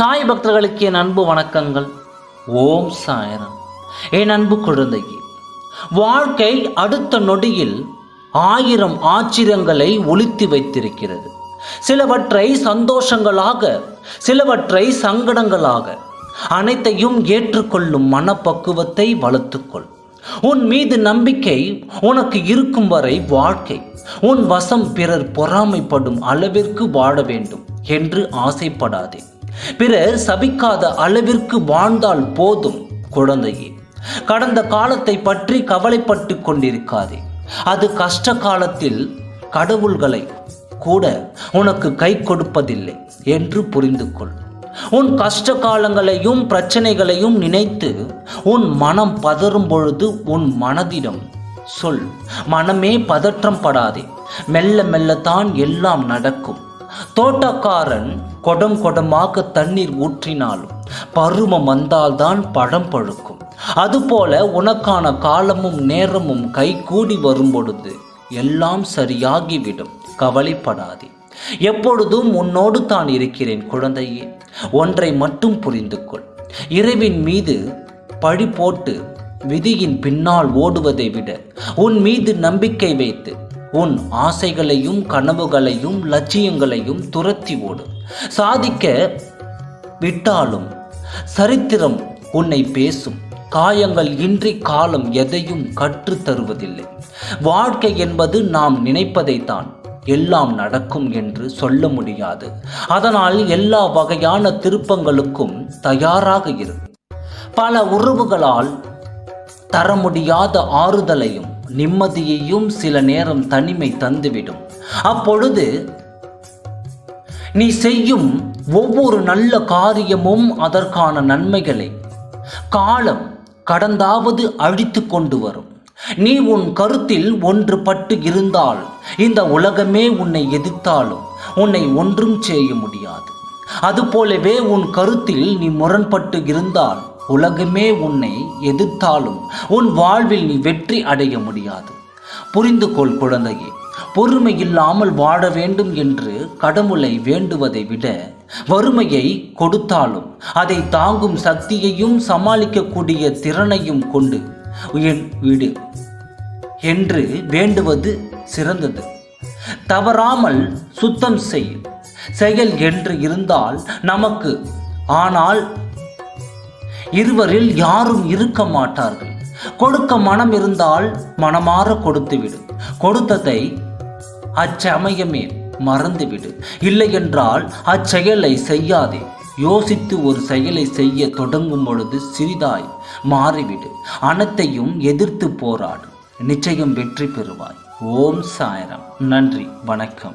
சாய் பக்தர்களுக்கு என் அன்பு வணக்கங்கள். ஓம் சாயரம். என் அன்பு குழந்தையே வாழ்க்கை அடுத்த நொடியில் ஆயிரம் ஆச்சரியங்களை ஒழித்து வைத்திருக்கிறது. சிலவற்றை சந்தோஷங்களாக சிலவற்றை சங்கடங்களாக அனைத்தையும் ஏற்றுக்கொள்ளும் மனப்பக்குவத்தை வளர்த்துக்கொள். உன் மீது நம்பிக்கை உனக்கு இருக்கும் வரை வாழ்க்கை. உன் வசம் பிறர் பொறாமைப்படும் அளவிற்கு வாழ வேண்டும் என்று ஆசைப்படாதே. பிறர் சபிக்காத அளவிற்கு வாழ்ந்தால் போதும் குழந்தையே. கடந்த காலத்தை பற்றி கவலைப்பட்டு கொண்டிருக்காதே. அது கஷ்ட காலத்தில் கடவுள்களை கூட உனக்கு கை கொடுப்பதில்லை என்று புரிந்து கொள். உன் கஷ்ட காலங்களையும் பிரச்சனைகளையும் நினைத்து உன் மனம் பதறும் பொழுது உன் மனதிடம் சொல். மனமே பதற்றம் படாதே மெல்ல மெல்லத்தான் எல்லாம் நடக்கும். தோட்டக்காரன் கொடம் கொடமாக தண்ணீர் ஊற்றினாலும் பருவம் வந்தால்தான் பழம் பழுக்கும். அதுபோல உனக்கான காலமும் நேரமும் கைகூடி வரும் பொழுது எல்லாம் சரியாகிவிடும். கவலைப்படாதே. எப்பொழுதும் உன்னோடு தான் இருக்கிறேன் குழந்தையே. ஒன்றை மட்டும் புரிந்து கொள் இறைவின் மீது பழி போட்டு விதியின் பின்னால் ஓடுவதை விட உன் மீது நம்பிக்கை வைத்து உன் ஆசைகளையும் கனவுகளையும் லட்சியங்களையும் துரத்தி ஓடு. சாதிக்க விட்டாலும் சரித்திரம் உன்னை பேசும். காயங்கள் இன்றி காலம் எதையும் கற்றுத் தருவதில்லை. வாழ்க்கை என்பது நாம் நினைப்பதைத்தான் எல்லாம் நடக்கும் என்று சொல்ல முடியாது. அதனால் எல்லா வகையான திருப்பங்களுக்கும் தயாராக இரு. பல உறவுகளால் தர முடியாத ஆறுதலையும் நிம்மதியையும் சில நேரம் தனிமை தந்துவிடும். அப்பொழுது நீ செய்யும் ஒவ்வொரு நல்ல காரியமும் அதற்கான நன்மைகளை. காலம் கடந்தாவது அழித்து கொண்டு வரும். நீ உன் கருத்தில் ஒன்றுபட்டு இருந்தால் இந்த உலகமே உன்னை எதிர்த்தாலும் உன்னை ஒன்றும் செய்ய முடியாது. அதுபோலவே உன் கருத்தில் நீ முரண்பட்டு இருந்தால் உலகமே உன்னை எதிர்த்தாலும் உன் வாழ்வில் நீ வெற்றி அடைய முடியாது. புரிந்து கொள் குழந்தையே பொறுமை இல்லாமல் வாழ வேண்டும் என்று கடவுளை வேண்டுவதை விட வறுமையை கொடுத்தாலும் அதை தாங்கும் சக்தியையும் சமாளிக்கக்கூடிய திறனையும் கொண்டு என் வீடு என்று வேண்டுவது சிறந்தது. தவறாமல் சுத்தம் செய். செயல் என்று இருந்தால் நமக்கு ஆனால் இருவரில் யாரும் இருக்க மாட்டார்கள். கொடுக்க மனம் இருந்தால் மனமாற கொடுத்துவிடு. கொடுத்ததை அச்சமயமே மறந்துவிடு. இல்லை என்றால் அச்செயலை செய்யாதே. யோசித்து ஒரு செயலை செய்ய தொடங்கும் பொழுது சிறிதாய் மாறிவிடு. அனைத்தையும் எதிர்த்து போராடு. நிச்சயம் வெற்றி பெறுவாய். ஓம் சாயரம். நன்றி. வணக்கம்.